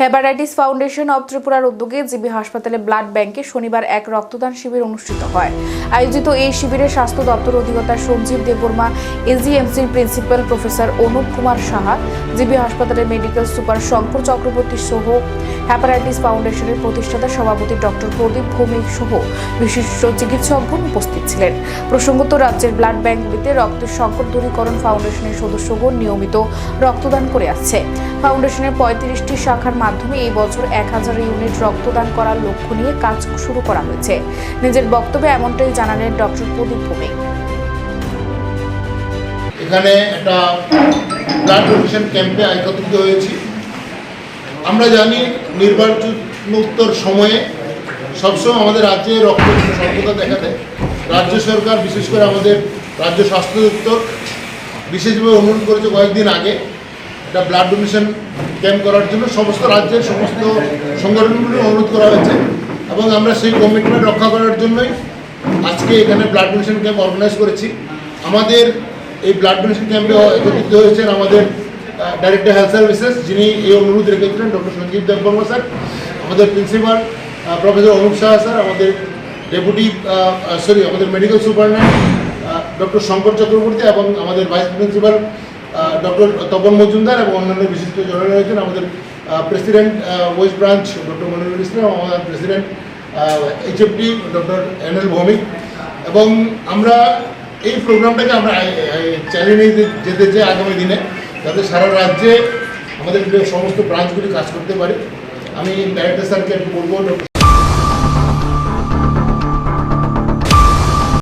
Hepatitis foundation of ত্রিপুরার উদ্যোগে GB হাসপাতালে ব্লাড ব্যাংকে শনিবার এক রক্তদান শিবির অনুষ্ঠিত হয়। আয়োজিত এই শিবিরে স্বাস্থ্য দপ্তর অধিকর্তা Sanjib Debbarma এজিএমসির principal professor Anup Kumar Saha, GB হাসপাতালের মেডিকেল সুপার শঙ্কর চক্রবর্তী সহ হ্যাপাটাইটিস ফাউন্ডেশনের প্রতিষ্ঠাতা সভাপতি ডক্টর প্রদীপ ভৌমিক সহ বিশিষ্ট চিকিৎসকগণ উপস্থিত ছিলেন। প্রসঙ্গত, রাজ্যের ব্লাড ব্যাংকগুলিতে রক্তের সংকট দূরীকরণ ফাউন্ডেশনের সদস্যগণ নিয়মিত রক্তদান করে আসছে। ফাউন্ডেশনের পঁয়ত্রিশটি শাখার মাধ্যমে এই বছর এক হাজার ইউনিট রক্তদান করার লক্ষ্য নিয়ে কাজ শুরু করা হয়েছে। নিজের বক্তব্যে এমনটাই জানালেন ডক্টর প্রদীপ ভৌমিক। এখানে একটা ব্লাড ডোনেশন ক্যাম্পে একত্রিত হয়েছি। আমরা জানি নির্বাচনোত্তর সময়ে সবসময় আমাদের রাজ্যে রক্ত স্বল্পতা দেখা দেয়। রাজ্য সরকার, বিশেষ করে আমাদের রাজ্য স্বাস্থ্য দপ্তর বিশেষভাবে অনুরোধ করেছে কয়েকদিন আগে। একটা ব্লাড ডোনেশন ক্যাম্প করার জন্য সমস্ত রাজ্যের সমস্ত সংগঠনগুলো অনুরোধ করা হয়েছে এবং আমরা সেই কমিটমেন্ট রক্ষা করার জন্যই আজকে এখানে ব্লাড ডোনেশন ক্যাম্প অর্গানাইজ করেছি। আমাদের এই ব্লাড ডোনেশন ক্যাম্পে একত্রিত হয়েছেন আমাদের ডাইরেক্টর হেলথ সার্ভিসেস যিনি এই অনুরোধ রেখেছিলেন ডক্টর সঞ্জীব দেববর্মা স্যার, আমাদের principal professor Anup Shah sir, আমাদের ডেপুটি সরি আমাদের medical superintendent doctor Shankar Chakraborty এবং আমাদের vice principal doctor Tapan Majumdar এবং অন্যান্য বিশিষ্ট জনরা রয়েছেন আমাদের president west branch doctor Manirul Islam আমাদের president HFT doctor N L Bhowmik. এবং আমরা এই প্রোগ্রামটাকে আমরা চালিয়ে নিয়ে যেতে চাই আগামী দিনে, যাতে সারা রাজ্যে আমাদের সমস্ত ব্রাঞ্চগুলি কাজ করতে পারে। আমি ডাইরেক্টর স্যারকে একটু বলব, ডক্টর